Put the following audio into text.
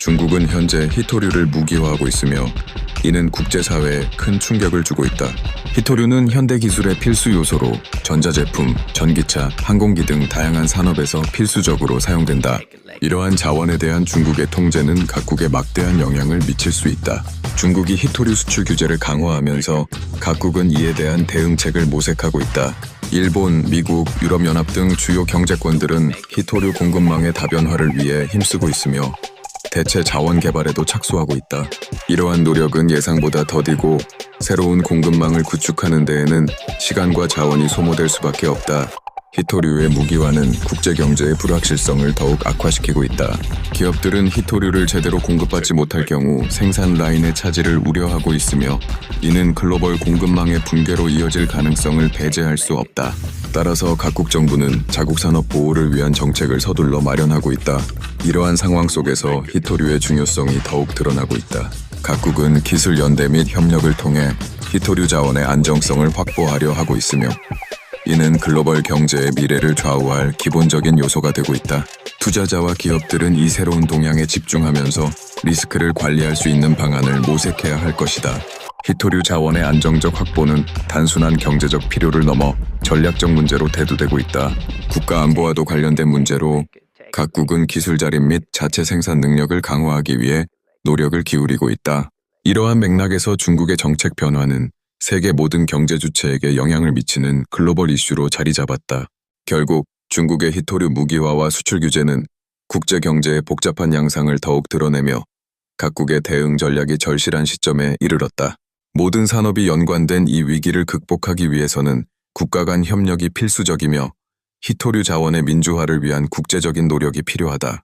중국은 현재 히토류를 무기화하고 있으며 이는 국제사회에 큰 충격을 주고 있다. 히토류는 현대 기술의 필수 요소로 전자제품, 전기차, 항공기 등 다양한 산업에서 필수적으로 사용된다. 이러한 자원에 대한 중국의 통제는 각국에 막대한 영향을 미칠 수 있다. 중국이 히토류 수출 규제를 강화하면서 각국은 이에 대한 대응책을 모색하고 있다. 일본, 미국, 유럽연합 등 주요 경제권들은 히토류 공급망의 다변화를 위해 힘쓰고 있으며 대체 자원 개발에도 착수하고 있다. 이러한 노력은 예상보다 더디고 새로운 공급망을 구축하는 데에는 시간과 자원이 소모될 수밖에 없다. 히토류의 무기화는 국제 경제의 불확실성을 더욱 악화시키고 있다. 기업들은 히토류를 제대로 공급받지 못할 경우 생산 라인의 차질을 우려하고 있으며 이는 글로벌 공급망의 붕괴로 이어질 가능성을 배제할 수 없다. 따라서 각국 정부는 자국 산업 보호를 위한 정책을 서둘러 마련하고 있다. 이러한 상황 속에서 히토류의 중요성이 더욱 드러나고 있다. 각국은 기술 연대 및 협력을 통해 히토류 자원의 안정성을 확보하려 하고 있으며 이는 글로벌 경제의 미래를 좌우할 기본적인 요소가 되고 있다. 투자자와 기업들은 이 새로운 동향에 집중하면서 리스크를 관리할 수 있는 방안을 모색해야 할 것이다. 히토류 자원의 안정적 확보는 단순한 경제적 필요를 넘어 전략적 문제로 대두되고 있다. 국가 안보와도 관련된 문제로 각국은 기술 자립 및 자체 생산 능력을 강화하기 위해 노력을 기울이고 있다. 이러한 맥락에서 중국의 정책 변화는 세계 모든 경제 주체에게 영향을 미치는 글로벌 이슈로 자리 잡았다. 결국 중국의 히토류 무기화와 수출 규제는 국제 경제의 복잡한 양상을 더욱 드러내며 각국의 대응 전략이 절실한 시점에 이르렀다. 모든 산업이 연관된 이 위기를 극복하기 위해서는 국가 간 협력이 필수적이며 히토류 자원의 민주화를 위한 국제적인 노력이 필요하다.